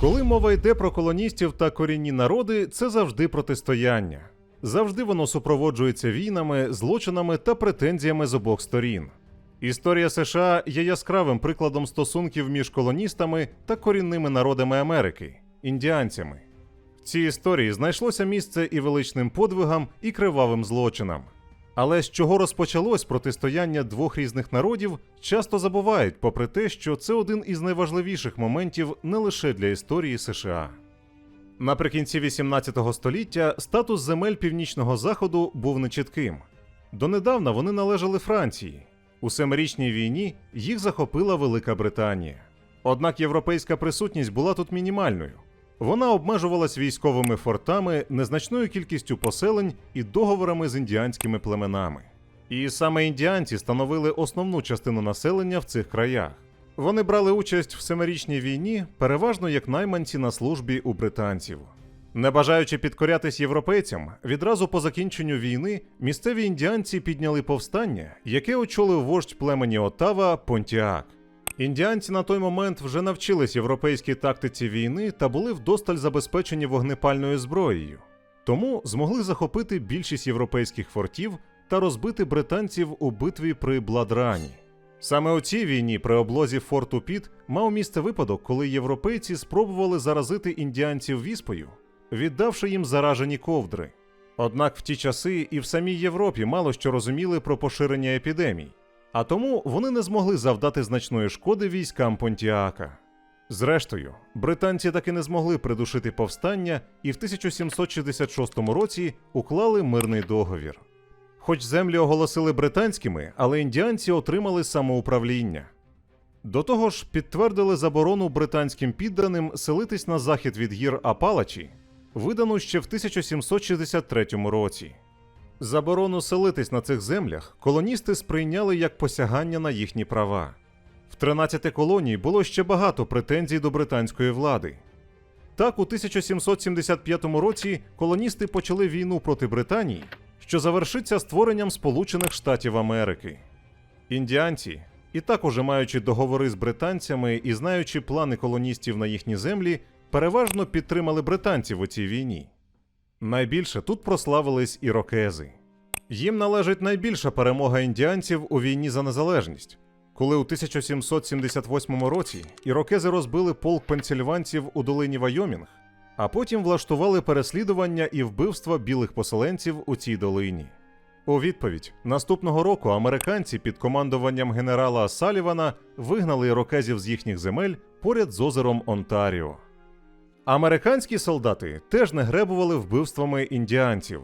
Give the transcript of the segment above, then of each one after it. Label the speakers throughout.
Speaker 1: Коли мова йде про колоністів та корінні народи, це завжди протистояння. Завжди воно супроводжується війнами, злочинами та претензіями з обох сторін. Історія США є яскравим прикладом стосунків між колоністами та корінними народами Америки індіанцями. В цій історії знайшлося місце і величним подвигам, і кривавим злочинам. Але з чого розпочалось протистояння двох різних народів, часто забувають, попри те, що це один із найважливіших моментів не лише для історії США. Наприкінці 18 століття статус земель північного заходу був нечітким. Донедавна вони належали Франції. У семирічній війні їх захопила Велика Британія. Однак європейська присутність була тут мінімальною. Вона обмежувалась військовими фортами, незначною кількістю поселень і договорами з індіанськими племенами. І саме індіанці становили основну частину населення в цих краях. Вони брали участь в семирічній війні, переважно як найманці на службі у британців. Не бажаючи підкорятись європейцям, відразу по закінченню війни місцеві індіанці підняли повстання, яке очолив вождь племені Отава Понтіак. Індіанці на той момент вже навчились європейській тактиці війни та були вдосталь забезпечені вогнепальною зброєю, тому змогли захопити більшість європейських фортів та розбити британців у битві при Бладрані. Саме у цій війні при облозі форту Піт мав місце випадок, коли європейці спробували заразити індіанців віспою, віддавши їм заражені ковдри. Однак в ті часи і в самій Європі мало що розуміли про поширення епідемій, а тому вони не змогли завдати значної шкоди військам Понтіака. Зрештою, британці таки не змогли придушити повстання і в 1766 році уклали мирний договір. Хоч землі оголосили британськими, але індіанці отримали самоуправління. До того ж, підтвердили заборону британським підданим селитись на захід від гір Апалачі, видану ще в 1763 році. Заборону селитись на цих землях колоністи сприйняли як посягання на їхні права. В 13 колоній було ще багато претензій до британської влади. Так, у 1775 році колоністи почали війну проти Британії, що завершиться створенням Сполучених Штатів Америки. Індіанці, і так уже маючи договори з британцями і знаючи плани колоністів на їхні землі, переважно підтримали британців у цій війні. Найбільше тут прославились ірокези. Їм належить найбільша перемога індіанців у війні за незалежність, коли у 1778 році ірокези розбили полк пенсільванців у долині Вайомінг, а потім влаштували переслідування і вбивства білих поселенців у цій долині. У відповідь наступного року американці під командуванням генерала Салівана вигнали ірокезів з їхніх земель поряд з озером Онтаріо. Американські солдати теж не гребували вбивствами індіанців.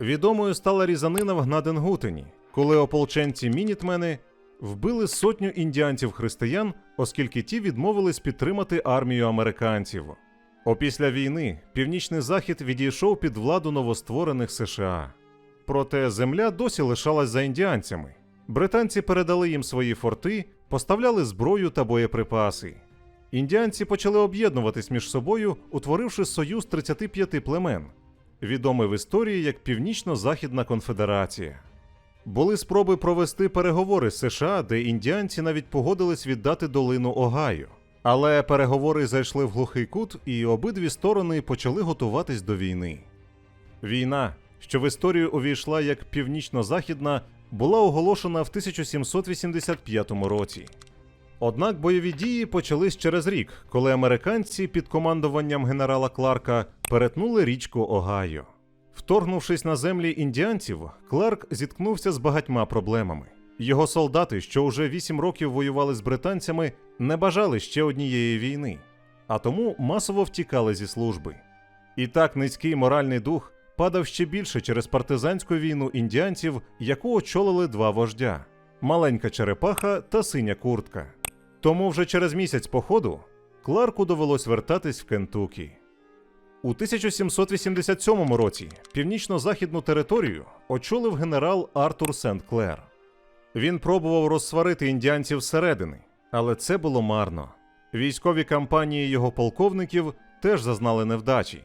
Speaker 1: Відомою стала різанина в Гнаденгутені, коли ополченці мінітмени вбили сотню індіанців-християн, оскільки ті відмовились підтримати армію американців. Опісля війни північний захід відійшов під владу новостворених США. Проте земля досі лишалась за індіанцями. Британці передали їм свої форти, поставляли зброю та боєприпаси. Індіанці почали об'єднуватись між собою, утворивши союз 35 племен, відомий в історії як Північно-Західна конфедерація. Були спроби провести переговори з США, де індіанці навіть погодились віддати долину Огайо. Але переговори зайшли в глухий кут, і обидві сторони почали готуватись до війни. Війна, що в історію увійшла як північно-західна, була оголошена в 1785 році. Однак бойові дії почались через рік, коли американці під командуванням генерала Кларка перетнули річку Огайо. Вторгнувшись на землі індіанців, Кларк зіткнувся з багатьма проблемами. Його солдати, що уже вісім років воювали з британцями, не бажали ще однієї війни, а тому масово втікали зі служби. І так низький моральний дух падав ще більше через партизанську війну індіанців, яку очолили два вождя маленька черепаха та синя куртка. Тому вже через місяць походу Кларку довелось вертатись в Кентукі. У 1787 році північно-західну територію очолив генерал Артур Сент-Клер. Він пробував розсварити індіанців зсередини, але це було марно. Військові кампанії його полковників теж зазнали невдачі.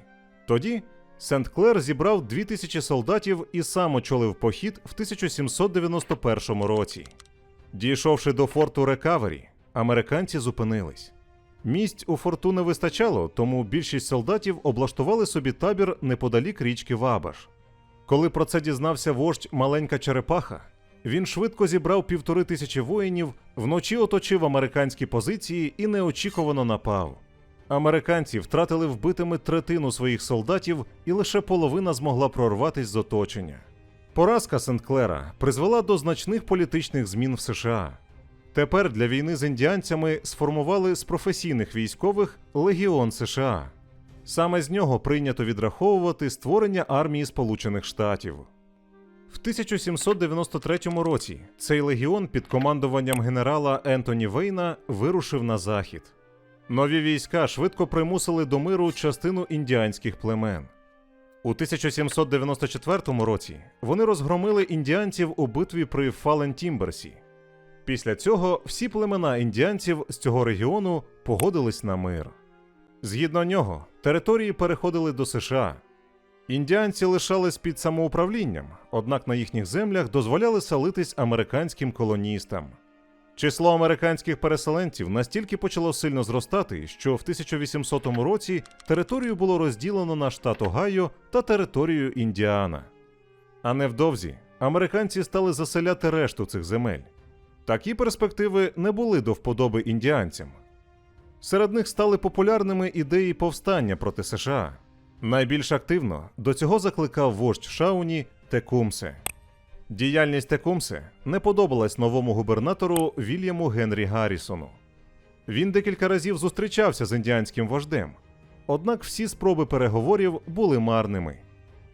Speaker 1: Тоді Сент-Клер зібрав 2000 солдатів і сам очолив похід в 1791 році. Дійшовши до форту Рекавері, американці зупинились. Місць у форту не вистачало, тому більшість солдатів облаштували собі табір неподалік річки Вабаш. Коли про це дізнався вождь маленька черепаха, він швидко зібрав півтори тисячі воїнів, вночі оточив американські позиції і неочікувано напав. Американці втратили вбитими третину своїх солдатів, і лише половина змогла прорватися з оточення. Поразка Сент-Клера призвела до значних політичних змін в США. Тепер для війни з індіанцями сформували з професійних військових Легіон США. Саме з нього прийнято відраховувати створення армії Сполучених Штатів. В 1793 році цей легіон під командуванням генерала Ентоні Вейна вирушив на захід. Нові війська швидко примусили до миру частину індіанських племен. У 1794 році вони розгромили індіанців у битві при Фалентімберсі. Після цього всі племена індіанців з цього регіону погодились на мир. Згідно нього, території переходили до США. Індіанці лишались під самоуправлінням, однак на їхніх землях дозволяли селитись американським колоністам. Число американських переселенців настільки почало сильно зростати, що в 1800 році територію було розділено на штат Огайо та територію Індіана. А невдовзі американці стали заселяти решту цих земель. Такі перспективи не були до вподоби індіанцям. Серед них стали популярними ідеї повстання проти США. Найбільш активно до цього закликав вождь Шауні Текумсе. Діяльність Текумсе не подобалась новому губернатору Вільяму Генрі Гаррісону. Він декілька разів зустрічався з індіанським вождем, однак всі спроби переговорів були марними.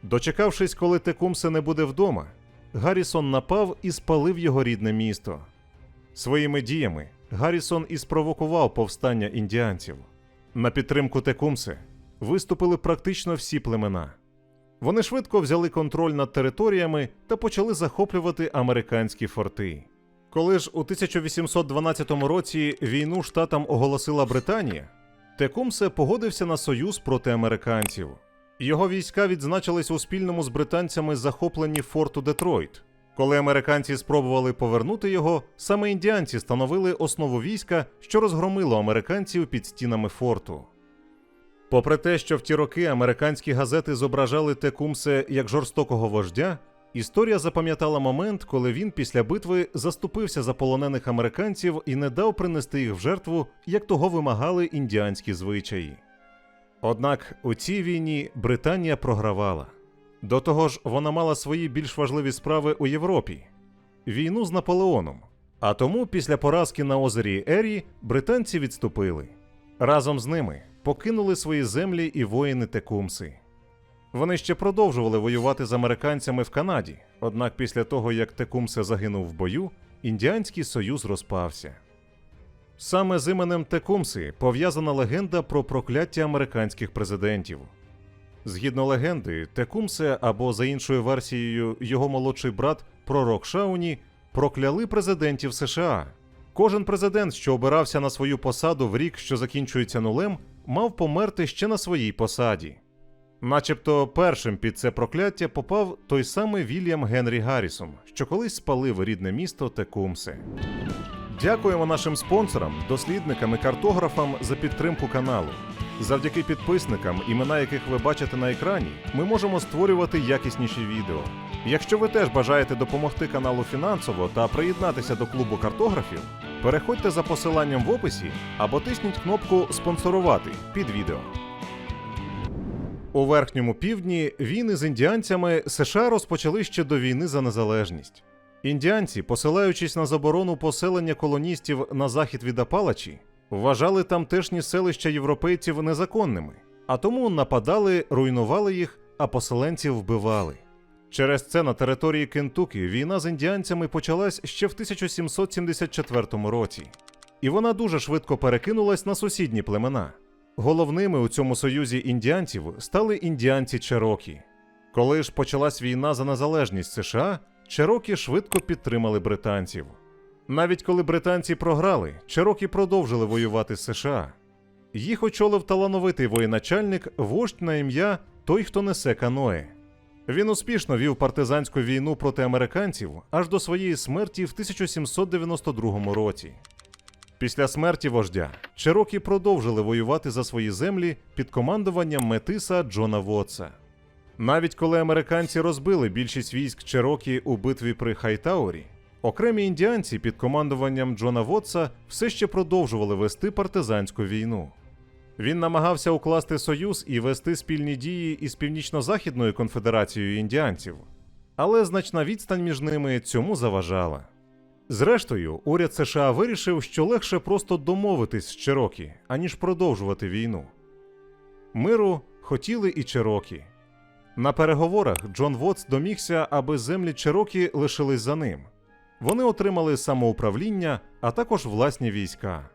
Speaker 1: Дочекавшись, коли Текумсе не буде вдома, Гаррісон напав і спалив його рідне місто. Своїми діями Гаррісон і спровокував повстання індіанців. На підтримку Текумсе виступили практично всі племена. Вони швидко взяли контроль над територіями та почали захоплювати американські форти. Коли ж у 1812 році війну штатам оголосила Британія, Текумсе погодився на союз проти американців. Його війська відзначились у спільному з британцями захопленні форту Детройт. Коли американці спробували повернути його, саме індіанці становили основу війська, що розгромило американців під стінами форту. Попри те, що в ті роки американські газети зображали Текумсе як жорстокого вождя, історія запам'ятала момент, коли він після битви заступився за полонених американців і не дав принести їх в жертву, як того вимагали індіанські звичаї. Однак у цій війні Британія програвала. До того ж, вона мала свої більш важливі справи у Європі війну з Наполеоном. А тому, після поразки на озері Ері, британці відступили. Разом з ними покинули свої землі і воїни Текумси. Вони ще продовжували воювати з американцями в Канаді, однак після того, як Текумсе загинув в бою, індіанський союз розпався. Саме з іменем Текумси пов'язана легенда про прокляття американських президентів. Згідно легенди, Текумсе або за іншою версією його молодший брат Пророк Шауні прокляли президентів США. Кожен президент, що обирався на свою посаду в рік, що закінчується нулем, мав померти ще на своїй посаді. Начебто першим під це прокляття попав той самий Вільям Генрі Гаррісон, що колись спалив рідне місто Текумсе. Дякуємо нашим спонсорам, дослідникам і картографам за підтримку каналу. Завдяки підписникам, імена яких ви бачите на екрані, ми можемо створювати якісніші відео. Якщо ви теж бажаєте допомогти каналу фінансово та приєднатися до клубу картографів, переходьте за посиланням в описі або тисніть кнопку Спонсорувати під відео. У верхньому півдні війни з індіанцями США розпочали ще до війни за незалежність. Індіанці, посилаючись на заборону поселення колоністів на захід від Апалачі, вважали тамтешні селища європейців незаконними, а тому нападали, руйнували їх, а поселенців вбивали. Через це на території Кентукі війна з індіанцями почалась ще в 1774 році, і вона дуже швидко перекинулась на сусідні племена. Головними у цьому союзі індіанців стали індіанці Черокі. Коли ж почалась війна за незалежність США, Черокі швидко підтримали британців. Навіть коли британці програли, Черокі продовжили воювати з США. Їх очолив талановитий воєначальник, вождь на ім'я Той, хто несе каное. Він успішно вів партизанську війну проти американців аж до своєї смерті в 1792 році. Після смерті вождя Черокі продовжили воювати за свої землі під командуванням метиса Джона Вотса. Навіть коли американці розбили більшість військ Черокі у битві при Хайтаурі, окремі індіанці під командуванням Джона Вотса все ще продовжували вести партизанську війну. Він намагався укласти союз і вести спільні дії із Північно-Західною конфедерацією індіанців, але значна відстань між ними цьому заважала. Зрештою, уряд США вирішив, що легше просто домовитись з Черокі, аніж продовжувати війну. Миру хотіли і Черокі. На переговорах Джон Вотс домігся, аби землі Черокі лишились за ним. Вони отримали самоуправління, а також власні війська.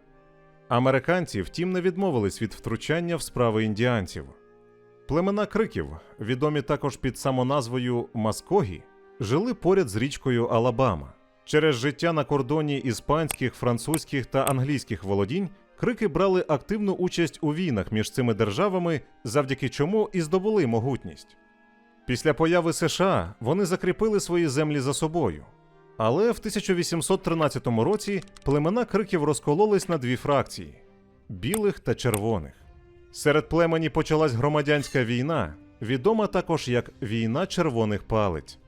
Speaker 1: Американці, втім, не відмовились від втручання в справи індіанців. Племена криків, відомі також під самоназвою Маскогі, жили поряд з річкою Алабама. Через життя на кордоні іспанських, французьких та англійських володінь крики брали активну участь у війнах між цими державами, завдяки чому і здобули могутність. Після появи США вони закріпили свої землі за собою. Але в 1813 році племена криків розкололись на дві фракції білих та червоних. Серед племені почалась громадянська війна, відома також як війна червоних палиць.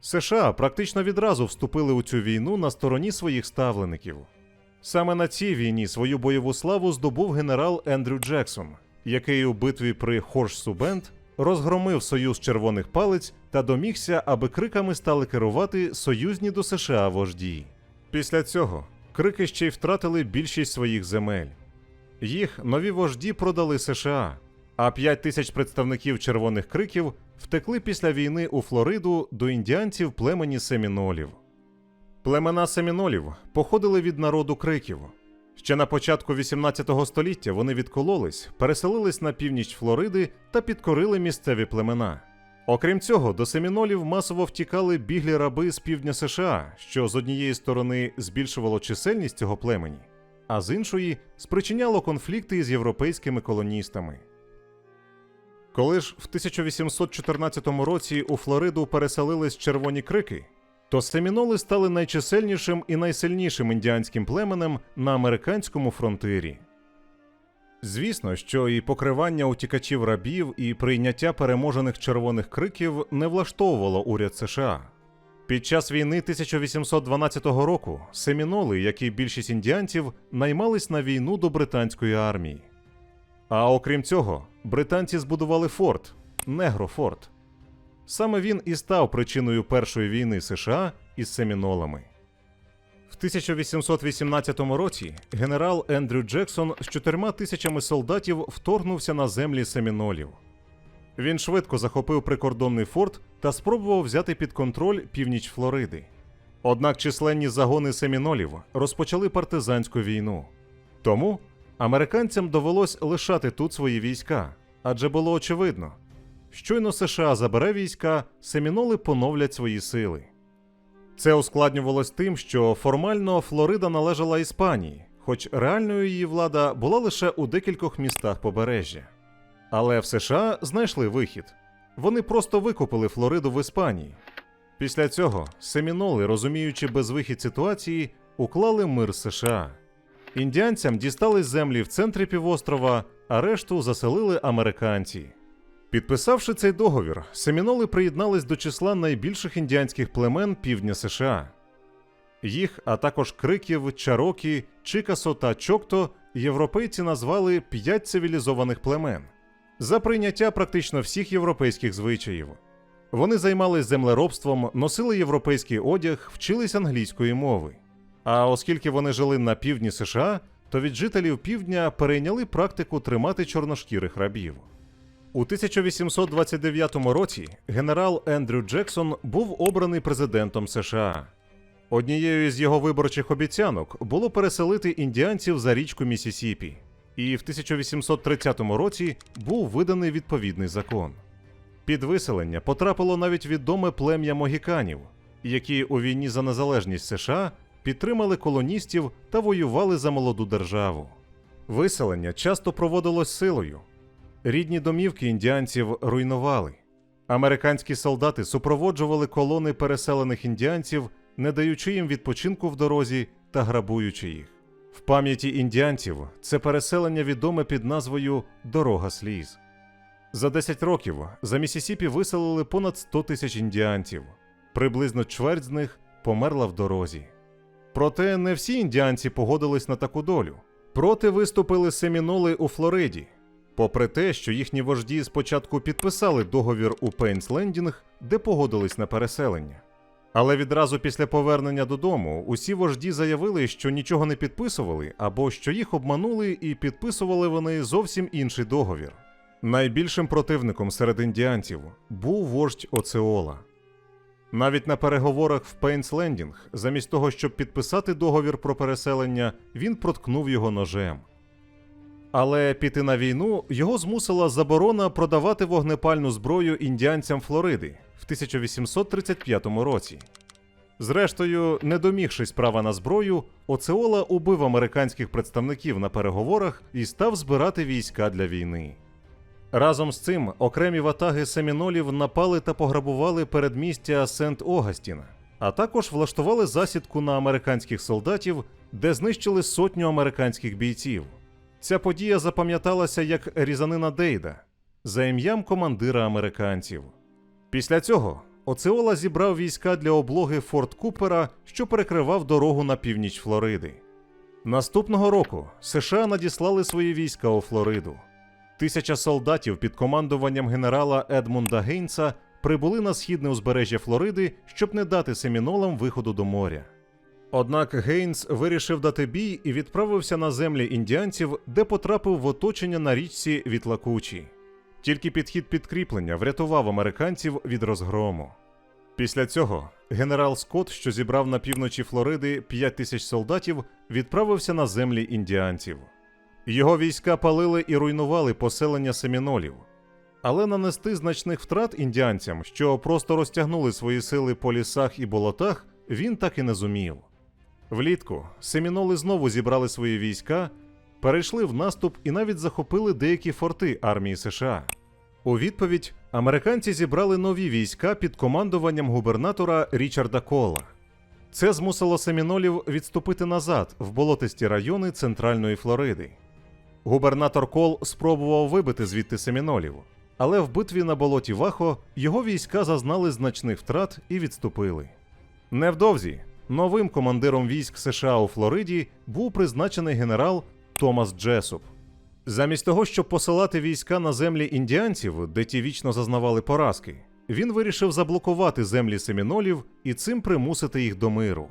Speaker 1: США практично відразу вступили у цю війну на стороні своїх ставлеників. Саме на цій війні свою бойову славу здобув генерал Ендрю Джексон, який у битві при Хорш-Субенд розгромив союз червоних палиць та домігся, аби криками стали керувати союзні до США вожді. Після цього крики ще й втратили більшість своїх земель. Їх нові вожді продали США, а 5 тисяч представників червоних криків втекли після війни у Флориду до індіанців племені семінолів. Племена семінолів походили від народу криків. Ще на початку 18 століття вони відкололись, переселились на північ Флориди та підкорили місцеві племена. Окрім цього, до семінолів масово втікали біглі раби з півдня США, що з однієї сторони збільшувало чисельність цього племені, а з іншої спричиняло конфлікти із європейськими колоністами. Коли ж в 1814 році у Флориду переселились червоні крики, то семіноли стали найчисельнішим і найсильнішим індіанським племенем на американському фронтирі. Звісно, що і покривання утікачів рабів, і прийняття переможених червоних криків не влаштовувало уряд США. Під час війни 1812 року семіноли, як і більшість індіанців, наймались на війну до британської армії. А окрім цього, британці збудували форт Негрофорт. Саме він і став причиною першої війни США із семінолами. В 1818 році генерал Ендрю Джексон з чотирма тисячами солдатів вторгнувся на землі семінолів. Він швидко захопив прикордонний форт та спробував взяти під контроль північ Флориди. Однак численні загони семінолів розпочали партизанську війну. Тому американцям довелось лишати тут свої війська, адже було очевидно, щойно США забере війська, семіноли поновлять свої сили. Це ускладнювалось тим, що формально Флорида належала Іспанії, хоч реальною її влада була лише у декількох містах побережжя. Але в США знайшли вихід. Вони просто викупили Флориду в Іспанії. Після цього семіноли, розуміючи безвихід ситуації, уклали мир США. Індіанцям дістались землі в центрі півострова, а решту заселили американці. Підписавши цей договір, семіноли приєднались до числа найбільших індіанських племен півдня США. Їх, а також криків, чарокі, чикасо та чокто європейці назвали п'ять цивілізованих племен за прийняття практично всіх європейських звичаїв. Вони займались землеробством, носили європейський одяг, вчились англійської мови. А оскільки вони жили на півдні США, то від жителів півдня перейняли практику тримати чорношкірих рабів. У 1829 році генерал Ендрю Джексон був обраний президентом США. Однією з його виборчих обіцянок було переселити індіанців за річку Місісіпі, і в 1830 році був виданий відповідний закон. Під виселення потрапило навіть відоме плем'я могіканів, які у війні за незалежність США підтримали колоністів та воювали за молоду державу. Виселення часто проводилось силою. Рідні домівки індіанців руйнували. Американські солдати супроводжували колони переселених індіанців, не даючи їм відпочинку в дорозі та грабуючи їх. В пам'яті індіанців це переселення відоме під назвою Дорога сліз. За 10 років за Місісіпі виселили понад 100 тисяч індіанців. Приблизно чверть з них померла в дорозі. Проте не всі індіанці погодились на таку долю. Проти виступили семіноли у Флориді. Попри те, що їхні вожді спочатку підписали договір у Пейнс Лендінг, де погодились на переселення. Але відразу після повернення додому усі вожді заявили, що нічого не підписували, або що їх обманули і підписували вони зовсім інший договір. Найбільшим противником серед індіанців був вождь Оцеола. Навіть на переговорах в Пейнс Лендінг, замість того, щоб підписати договір про переселення, він проткнув його ножем. Але піти на війну його змусила заборона продавати вогнепальну зброю індіанцям Флориди в 1835 році. Зрештою, не домігшись права на зброю, Оцеола убив американських представників на переговорах і став збирати війська для війни. Разом з цим окремі ватаги семінолів напали та пограбували передмістя Сент Огастіна, а також влаштували засідку на американських солдатів, де знищили сотню американських бійців. Ця подія запам'яталася як різанина Дейда за ім'ям командира американців. Після цього Оцеола зібрав війська для облоги Форт Купера, що перекривав дорогу на північ Флориди. Наступного року США надіслали свої війська у Флориду. Тисяча солдатів під командуванням генерала Едмунда Гейнса прибули на східне узбережжя Флориди, щоб не дати семінолам виходу до моря. Однак Гейнс вирішив дати бій і відправився на землі індіанців, де потрапив в оточення на річці Вітлакучі. Тільки підхід підкріплення врятував американців від розгрому. Після цього генерал Скотт, що зібрав на півночі Флориди 5 тисяч солдатів, відправився на землі індіанців. Його війська палили і руйнували поселення семінолів. Але нанести значних втрат індіанцям, що просто розтягнули свої сили по лісах і болотах, він так і не зумів. Влітку семіноли знову зібрали свої війська, перейшли в наступ і навіть захопили деякі форти армії США. У відповідь американці зібрали нові війська під командуванням губернатора Річарда Кола. Це змусило семінолів відступити назад в болотисті райони Центральної Флориди. Губернатор Кол спробував вибити звідти семінолів, але в битві на болоті Вахо його війська зазнали значних втрат і відступили. Невдовзі новим командиром військ США у Флориді був призначений генерал Томас Джесуп. Замість того, щоб посилати війська на землі індіанців, де ті вічно зазнавали поразки, він вирішив заблокувати землі семінолів і цим примусити їх до миру.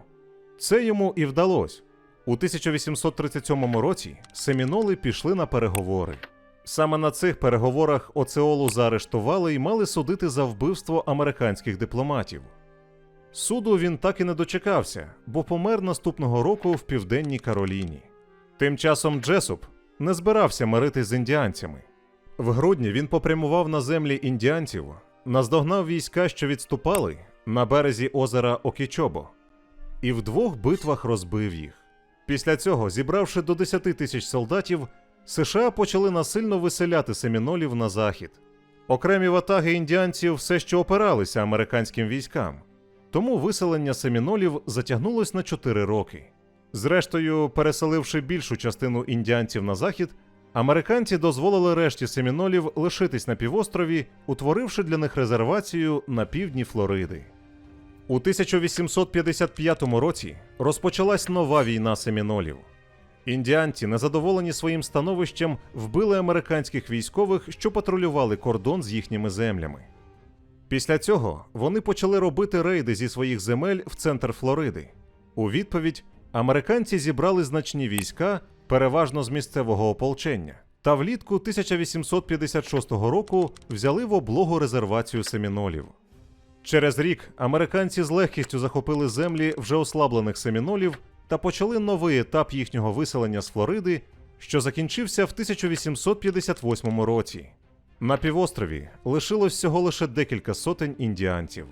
Speaker 1: Це йому і вдалося. У 1837 році семіноли пішли на переговори. Саме на цих переговорах Оцеолу заарештували і мали судити за вбивство американських дипломатів. Суду він так і не дочекався, бо помер наступного року в південній Кароліні. Тим часом Джесуп не збирався мирити з індіанцями. В грудні він попрямував на землі індіанців, наздогнав війська, що відступали на березі озера Окічобо, і в двох битвах розбив їх. Після цього, зібравши до 10 тисяч солдатів, США почали насильно виселяти семінолів на захід. Окремі ватаги індіанців все ще опиралися американським військам, тому виселення семінолів затягнулось на 4 роки. Зрештою, переселивши більшу частину індіанців на захід, американці дозволили решті семінолів лишитись на півострові, утворивши для них резервацію на півдні Флориди. У 1855 році розпочалась нова війна семінолів. Індіанці, незадоволені своїм становищем, вбили американських військових, що патрулювали кордон з їхніми землями. Після цього вони почали робити рейди зі своїх земель в центр Флориди. У відповідь американці зібрали значні війська, переважно з місцевого ополчення, та влітку 1856 року взяли в облогу резервацію семінолів. Через рік американці з легкістю захопили землі вже ослаблених семінолів та почали новий етап їхнього виселення з Флориди, що закінчився в 1858 році. На півострові лишилось всього лише декілька сотень індіанців.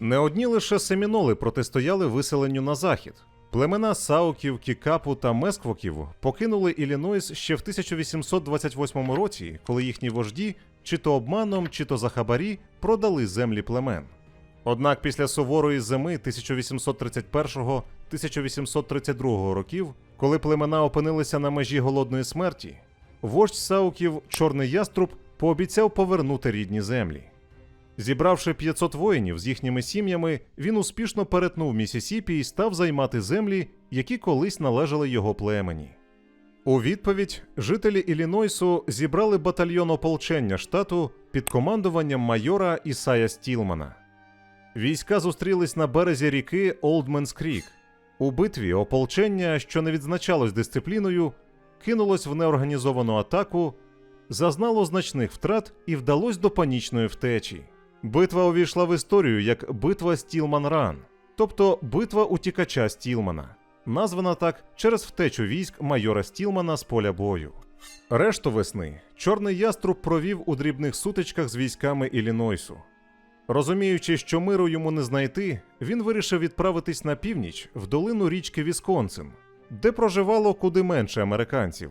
Speaker 1: Не одні лише семіноли протистояли виселенню на захід. Племена Сауків, Кікапу та Месквоків покинули Іллінойс ще в 1828 році, коли їхні вожді чи то обманом, чи то за хабарі продали землі племен. Однак після суворої зими 1832 років, коли племена опинилися на межі голодної смерті, вождь Сауків Чорний Яструб пообіцяв повернути рідні землі. Зібравши 500 воїнів з їхніми сім'ями, він успішно перетнув Місісіпі і став займати землі, які колись належали його племені. У відповідь жителі Іллінойсу зібрали батальйон ополчення штату під командуванням майора Ісая Стілмана. Війська зустрілись на березі ріки Олдменс Крік. У битві ополчення, що не відзначалось дисципліною, кинулось в неорганізовану атаку, зазнало значних втрат і вдалось до панічної втечі. Битва увійшла в історію як битва Стілман Ран, тобто битва утікача Стілмана, названа так через втечу військ майора Стілмана з поля бою. Решту весни Чорний яструб провів у дрібних сутичках з військами Іллінойсу. Розуміючи, що миру йому не знайти, він вирішив відправитись на північ в долину річки Вісконсин, де проживало куди менше американців.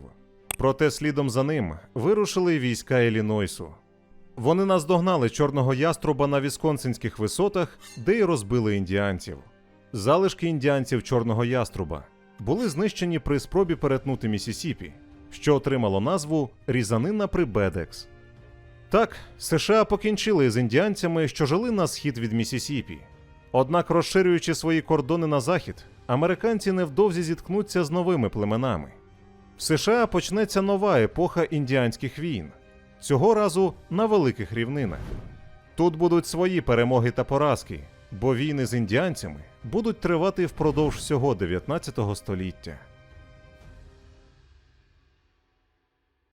Speaker 1: Проте слідом за ним вирушили війська Іллінойсу. Вони наздогнали чорного яструба на вісконсинських висотах, де й розбили індіанців. Залишки індіанців чорного яструба були знищені при спробі перетнути Місісіпі, що отримало назву Різанина при Бедекс. Так, США покінчили з індіанцями, що жили на схід від Місісіпі. Однак, розширюючи свої кордони на захід, американці невдовзі зіткнуться з новими племенами. В США почнеться нова епоха індіанських війн, цього разу на великих рівнинах. Тут будуть свої перемоги та поразки, бо війни з індіанцями будуть тривати впродовж всього 19 століття.